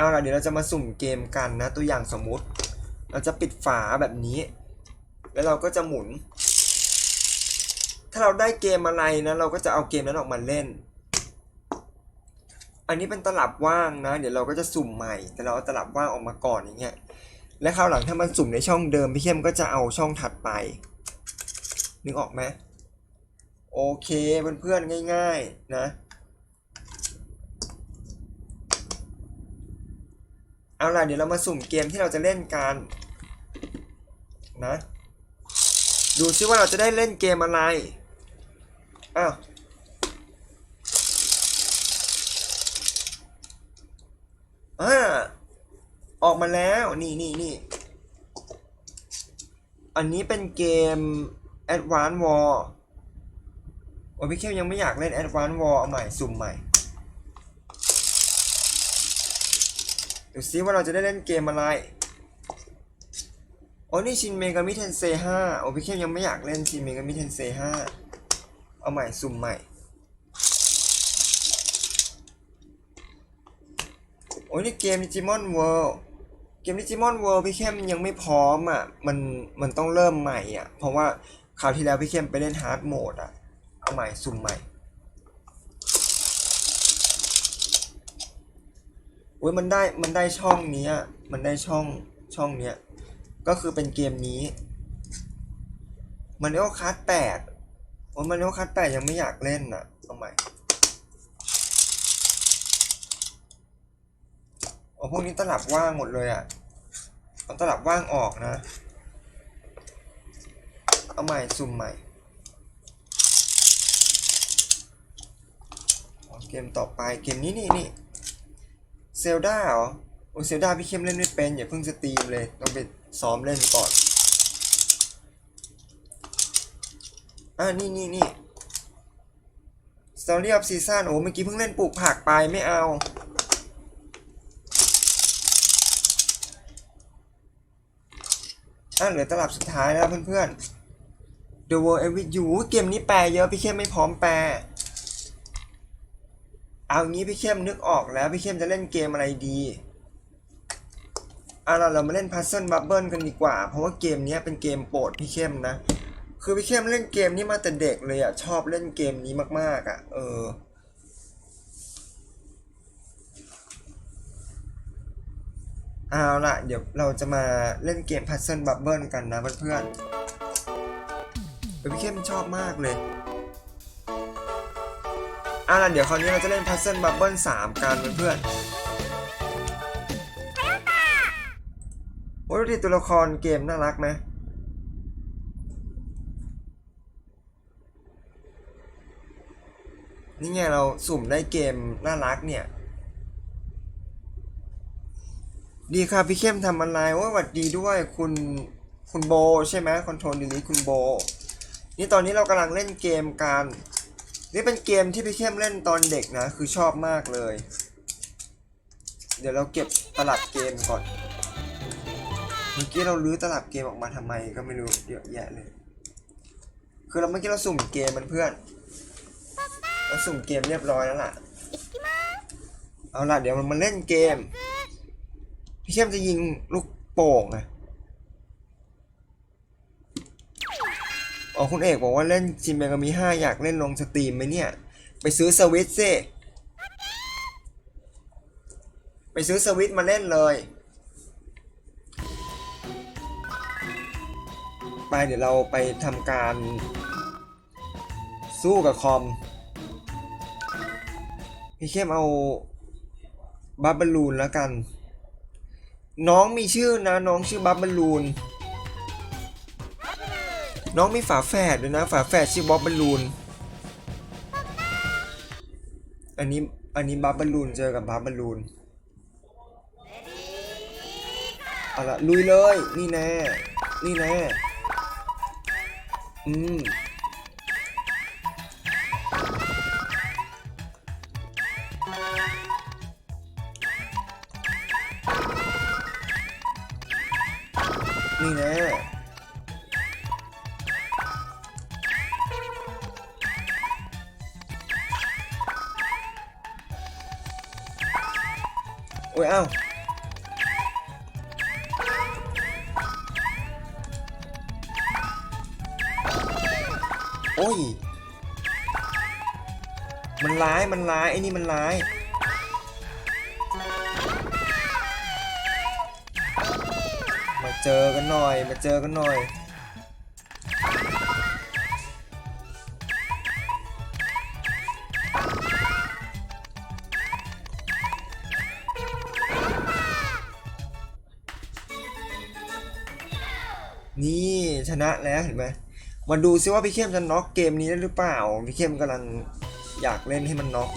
เอาล่ะเดี๋ยวเราจะมาสุ่มเกมกันนะ ตัวอย่างสมมุติ เราจะปิดฝาแบบนี้ แล้วเราก็จะหมุน ถ้าเราได้เกมอะไรนะเราก็จะเอาเกมนั้นออกมาเล่น อันนี้เป็นตลับว่างนะ เดี๋ยวเราก็จะสุ่มใหม่ แต่เราเอาตลับว่างออกมาก่อนอย่างเงี้ย และคราวหลังถ้ามันสุ่มในช่องเดิมพี่เข้มก็จะเอาช่องถัดไป นึกออกไหมโอเคเพื่อนๆง่าย ๆ นะ เอาล่ะเดี๋ยวเรามาสุ่มเกมที่เราจะเล่นกันนะดูซิว่าเราจะได้เล่นเกมอะไรอ้าวอ่าออกมาแล้วนี่นี่นี่อันนี้เป็นเกม Advance War โอ้พี่เข้มยังไม่อยากเล่น Advance War เอาใหม่ สุ่มใหม่ ดูซิว่าเราจะได้เล่นเกมอะไร โอ้นี่ชินเมกามิเทนเซ5โอ้พี่เข้มยังไม่อยากเล่นชินเมกามิเทนเซ5เอาใหม่สุ่มใหม่ โอ้ยนี่เกมดิจิมอนเวิลด์เกมดิจิมอนเวิลด์พี่เข้มยังไม่พร้อมอะ มันมันต้องเริ่มใหม่อะ เพราะว่าคราวที่แล้วพี่เข้มไปเล่นฮาร์ดโหมดอะ เอาใหม่สุ่มใหม่ อ้ยมันได้มันได้ช่องเนี้ย มันได้ช่องช่องเนี้ย ก็คือเป็นเกมนี้มันเรียกว่าคัสแปดโอ้ยมันเรียกว่าคัสแปดยังไม่อยากเล่นอะเอาใหม่โอ้พวกนี้ตลับว่างหมดเลยอะเอาตลับว่างออกนะ เอาใหม่สุ่มใหม่เกมต่อไปเกมนี้นี่นี่ เซลดาเหรอ โอ้เซลดาพี่เข้มเล่นไม่เป็น อย่าเพิ่งสตรีมเลยต้องไปซ้อมเล่นก่อน อ่านี่นี่นี่ Story of Season โอ้เมื่อกี้เพิ่งเล่นปลูกผักไปไม่เอา อ่าเหลือตลับสุดท้ายแล้วเพื่อนๆ The World Ends With You เกมนี้แปลเยอะพี่เข้มไม่พร้อมแปล เอางี้พี่เข้มนึกออกแล้วพี่เข้มจะเล่นเกมอะไรดีเอาล่ะเรามาเล่น Puzzle Bubble กันดีกว่า เพราะว่าเกมนี้เป็นเกมโปรดพี่เข้มนะ คือพี่เข้มเล่นเกมนี้มาแต่เด็กเลยอะชอบเล่นเกมนี้มาก ๆ อะ เออเอาล่ะ เดี๋ยวเราจะมาเล่นเกม Puzzle Bubble กันนะเพื่อนๆเออพี่เข้มชอบมากเลย อะเดี๋ยวคราวนี้เราจะเล่น Puzzle Bubble 3กันเพื่อนโอ้ยดูดิตัวละครเกมน่ารักไหมนี่ไงเราสุ่มได้เกมน่ารักเนี่ย ดีครับพี่เข้มทำอะไรโอ้ยหวัดดีด้วยคุณคุณโบใช่ไหมคอนโทรลดีนี้คุณโบ นี่ตอนนี้เรากำลังเล่นเกมกัน นี่เป็นเกมที่พี่เข้มเล่นตอนเด็กนะ คือชอบมากเลย เดี๋ยวเราเก็บตลับเกมก่อน เมื่อกี้เราลื้อตลับเกมออกมาทำไมก็ไม่รู้เยอะแยะเลย คือเราเมื่อกี้เราสุ่มเกมมันเพื่อนเราสุ่มเกมเรียบร้อยแล้วล่ะ เอาล่ะเดี๋ยวมันมาเล่นเกม พี่เข้มจะยิงลูกโป่งอะ อ๋อคุณเอกบอกว่าเล่นจิมเมกามีห้าอยากเล่นลงสตรีมไหมเนี่ย ไปซื้อสวิตช์สิไปซื้อสวิตช์มาเล่นเลย ไปเดี๋ยวเราไปทำการ สู้กับคอม พี่เข้มเอาบับเบิลูนแล้วกัน น้องมีชื่อนะ น้องชื่อบับเบิลูน น้องมีฝาแฝดด้วยนะ ฝาแฝดชื่อบ๊อบบอลลูน อันนี้ อันนี้บ๊อบบอลลูนเจอกับบ๊อบบอลลูนเอาละลุยเลย นี่แน่ นี่แน่ อืม อ้ยอ้าโอ้ย มันร้าย มันร้าย ไอ้นี่มันร้าย มาเจอกันหน่อย มาเจอกันหน่อย นี่ชนะแล้วเห็นไหมมาดูซิว่าพี่เข้มจะน็อกเกมนี้ได้หรือเปล่า พี่เข้มกำลังอยากเล่นให้มันน็อก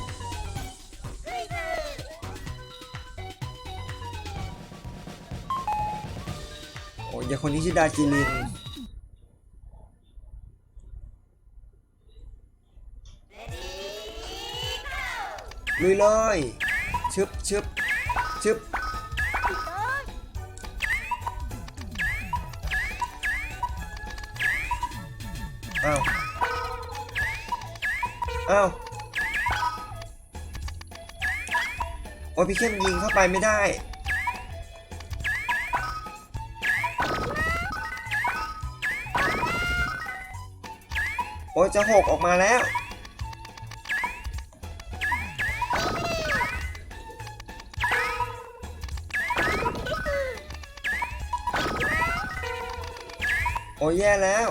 โอ้ยคนนี้ชื่อดาจิลินลุยเลยชึบชึบชึบ อ้าว อ้าว โอ้ยพี่เข้มยิงเข้าไปไม่ได้ โอ้ยจะหกออกมาแล้ว โอ้ยแย่แล้ว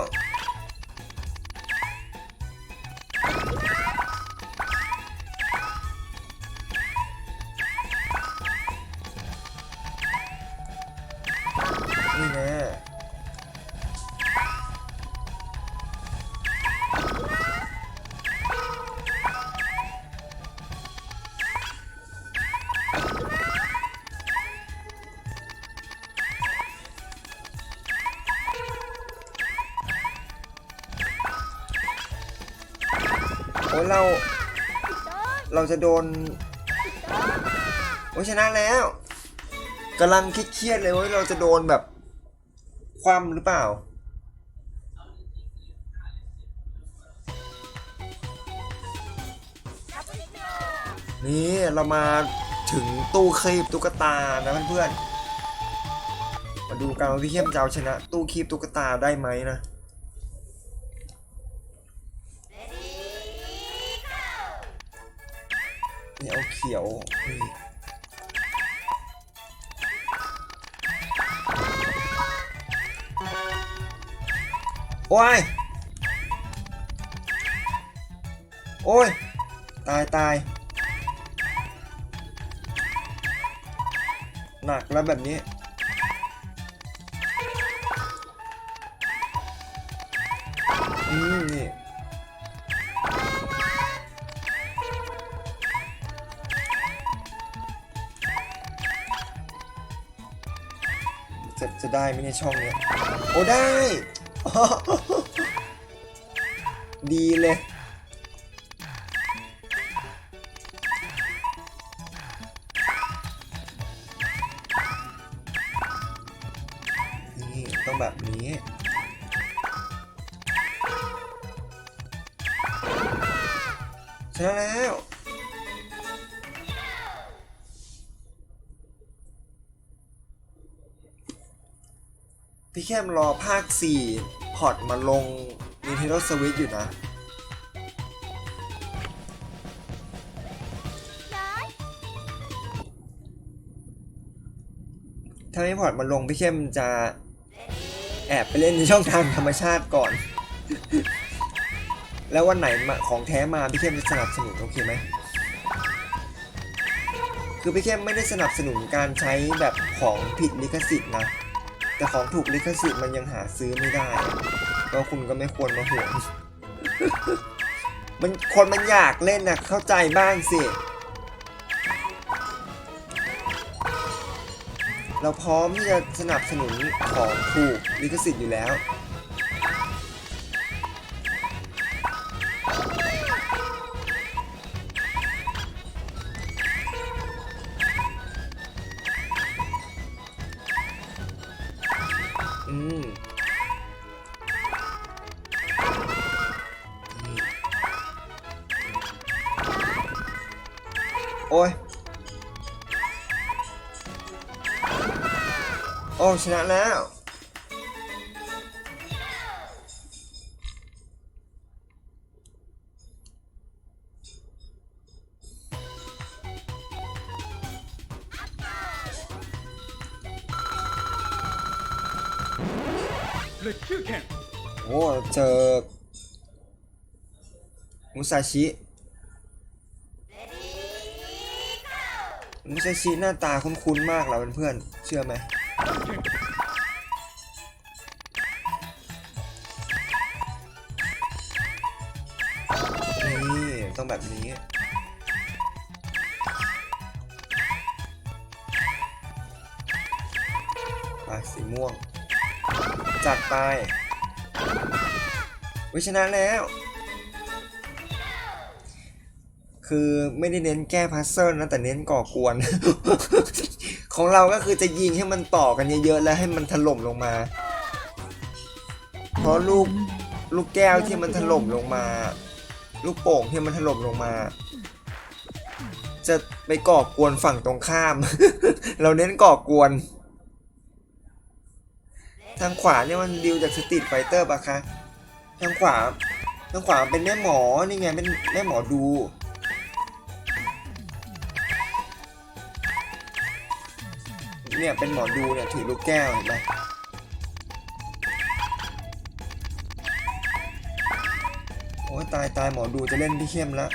โอ้เรา เราจะโดน โอ้ชนะแล้วกำลังเครียดเลยว่าเราจะโดนแบบ คว่ำหรือเปล่า นี่เรามาถึงตู้คีบตุ๊กตานะเพื่อนๆมาดูกันว่าพี่เข้มจะเอาชนะ ตู้คีบตุ๊กตาได้ไหมนะ นี่เอาเขียวโอ้ย โอ้ย ตายตายหนักแล้วแบบนี้ อืมนี่ จะได้ไหมในช่องเนี้ยโอ้ได้ ดีเลย นี่ ต้องแบบนี้ชนะแล้ว พี่แคมรอภาค 4 พอร์ตมาลง Nintendo Switch อยู่นะ ถ้าไม่พอร์ตมาลง พี่เข้มจะแอบไปเล่นในช่องทางธรรมชาติก่อน แล้ววันไหนมาของแท้มา พี่เข้มจะสนับสนุนโอเคไหม คือพี่เข้มไม่ได้สนับสนุนการใช้แบบของผิดลิขสิทธิ์นะ แต่ของถูกลิขสิทธิ์มันยังหาซื้อไม่ได้ ก็คุณก็ไม่ควรมาห่วง มันคนมันอยากเล่นนะเข้าใจบ้างสิ เราพร้อมที่จะสนับสนุนของถูกลิขสิทธิ์อยู่แล้ว โอ้ชนะแล้วโอ้เจอมุซาชิมุซาชิหน้าตาคุ้นๆมากเราเพื่อนเชื่อไหม วิชนะแล้ว คือไม่ได้เน้นแก้พัซเซิลนะแต่เน้นก่อกวน ของเราก็คือจะยิงให้มันต่อกันเยอะๆแล้วให้มันถล่มลงมา เพราะลูกลูกแก้วที่มันถล่มลงมา ลูกโป่งที่มันถล่มลงมา จะไปก่อกวนฝั่งตรงข้าม เราเน้นก่อกวน ทางขวาเนี่ยมันดิวจากสตรีทไฟเตอร์ปะคะ ทางขวาทางขวาเป็นแม่หมอนี่ไงเป็นแม่หมอดูเนี่ยเป็นหมอดูเนี่ยถือลูกแก้วเห็นไหมโอ้ตายตายหมอดูจะเล่นพี่เข้มแล้ว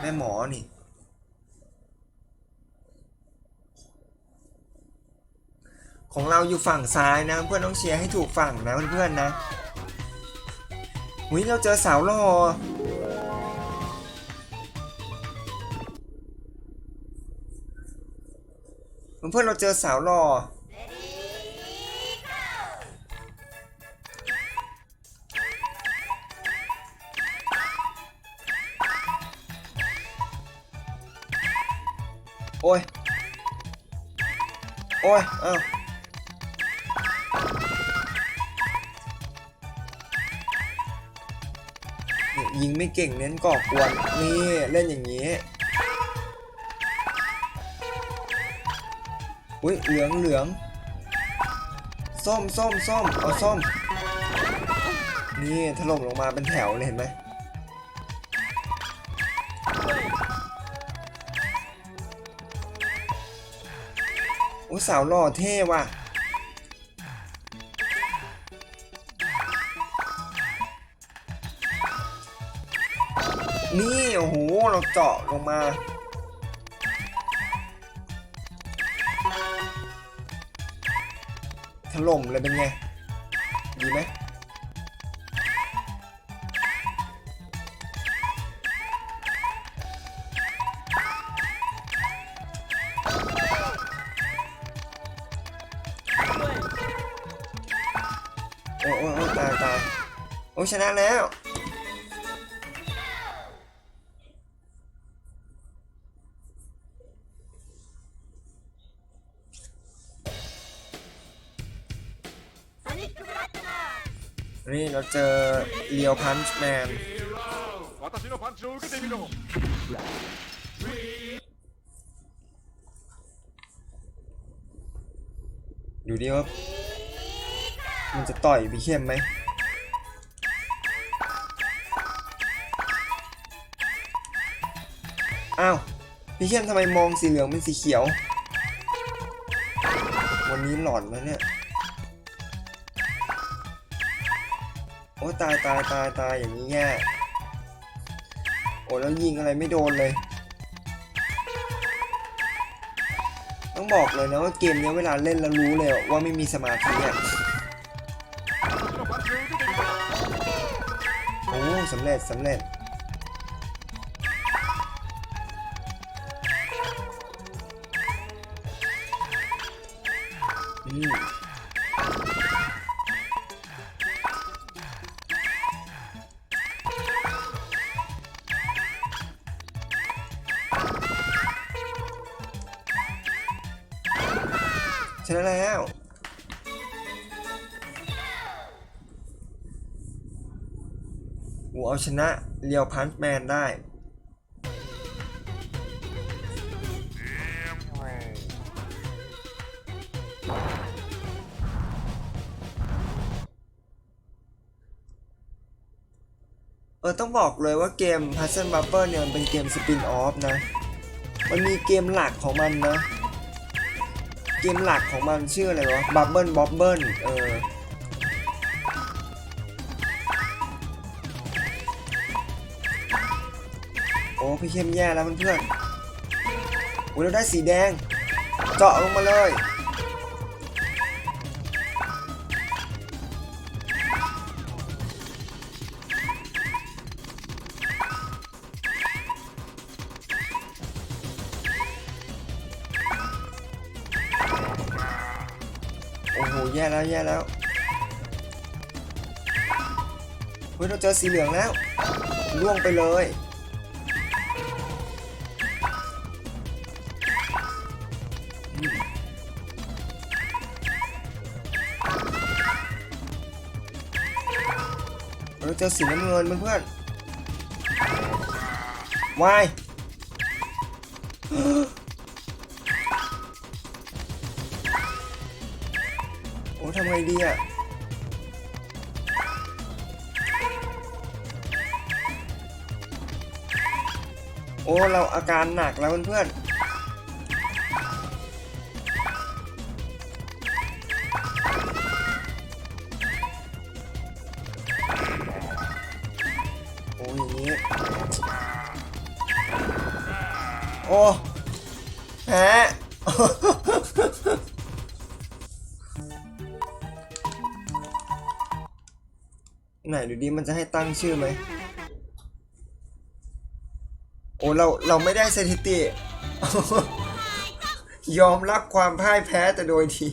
แม่หมอนี่ ของเราอยู่ฝั่งซ้ายนะ เพื่อนต้องเชียร์ให้ถูกฝั่งนะเพื่อนๆนะอุ้ยเราเจอสาวหล่อเพื่อนๆเราเจอสาวหล่อ โอ้ย โอ้ย เอ้านี่ยิงไม่เก่งเน้นก่อกวน นี่ เล่นอย่างนี้ อุ้ย เหลืองเหลืองส้มส้มส้มเอาส้ม นี่ถล่มลงมาเป็นแถวเลยเห็นไหม โอ้สาวหล่อเท่ว่ะ นี่ โอ้โห เราเจาะลงมา ถล่มเลยเป็นไง ดีไหม โอ้โอ้ตายตายโอ้ชนะแล้ว นี่เราเจอเลียวพันช์แมนดูดิว่า มันจะต่อยพี่เข้มไหมอ้าวพี่เข้มทำไมมองสีเหลืองเป็นสีเขียว วันนี้หลอนนะเนี่ย โอ้ตายตายตายตายอย่างนี้แย่โอ้แล้วยิงอะไรไม่โดนเลย ต้องบอกเลยนะว่าเกมนี้เวลาเล่นแล้วรู้เลยว่าไม่มีสมาธิอะ สำเร็จสำเร็จ อืม ชนะเรียวพันแมนได้เออต้องบอกเลยว่าเกม Puzzle Bubble เนี่ยมันเป็นเกมสปินออฟนะ มันมีเกมหลักของมันนะ เกมหลักของมันชื่ออะไรวะ Bubble Bobble เออ พี่เข้มแย่แล้วเพื่อนๆโอ้เราได้สีแดง เจาะลงมาเลย โอ้โห แย่แล้ว แย่แล้วเฮ้ยเราเจอสีเหลืองแล้วล่วงไปเลย เราเจอสีน้ำเงินเพื่อนๆวายโอ้ทำไงดีอะโอ้ เราอาการหนักแล้วเพื่อนๆ โอ้แพ้ไหนดูดิมันจะให้ตั้งชื่อไหม โอ้เราเราไม่ได้สถิติ ยอมรับความพ่ายแพ้แต่โดยที